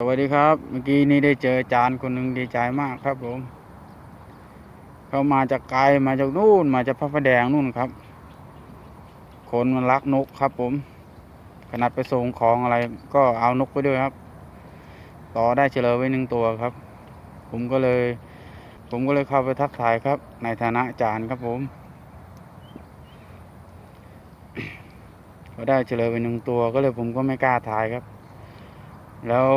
สวัสดีครับ เมื่อกี้นี้ได้เจออาจารย์คนหนึ่งดีใจมากครับผม เขามาจากไกลมาจากนู่น มาจากพระประแดงนู่นครับ คนมันรักนกครับผม ขนาดไปส่งของอะไร ก็เอานกไปด้วยครับ ต่อได้เฉลยไว้หนึ่งตัวครับ ผมก็เลย ผมก็เลยเข้าไปทักทายครับ ในฐานะอาจารย์ครับผมก็ได้เฉลยไปหนึ่งตัวก็เลยผมก็ไม่กล้าถ่ายครับแล้ว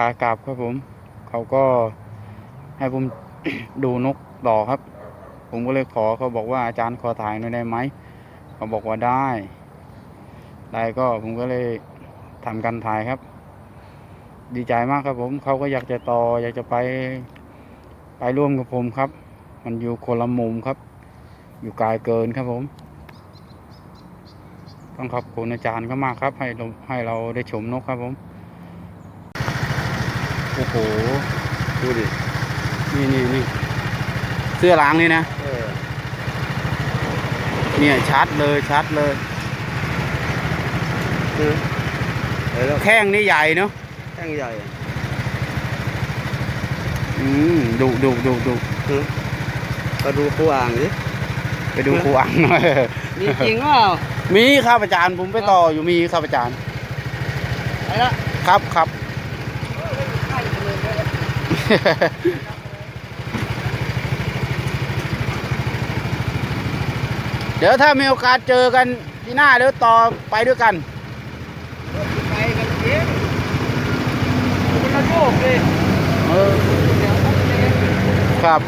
ขากลับครับผม เขาก็ให้ผมดูนกต่อครับ ผมก็เลยขอเขาบอกว่าอาจารย์ขอถ่ายหน่อยได้ไหมเขาบอกว่าได้ ได้ก็ผมก็เลยทำการถ่ายครับ ดีใจมากครับผม เขาก็อยากจะต่ออยากจะไปไปร่วมกับผมครับ มันอยู่คนละมุมครับ อยู่ไกลเกินครับผม ต้องขอบคุณอาจารย์เขามากครับ ให้เราให้เราได้ชมนกครับผม ดูดิ นี่นี่นี่เสื้อล้างนี่นะเออเนี่ยชัดเลยชัดเลยคือแล้วแข้งนี่ใหญ่เนาะแท่งใหญ่อืมดุดุดุดุคือก็ดูผู้อ่างดิไปดูครูอังหน่อยมีจริงเปล่ามีครับอาจารย์ผมไปต่ออยู่มีครับอาจารย์ไปละครับครับ เดี๋ยวถ้ามีโอกาสเจอกันที่หน้าเดี๋ยวต่อไปด้วยกันไปกันเองคนละโยกเลยเออเดี๋ยวต้องเจอครับ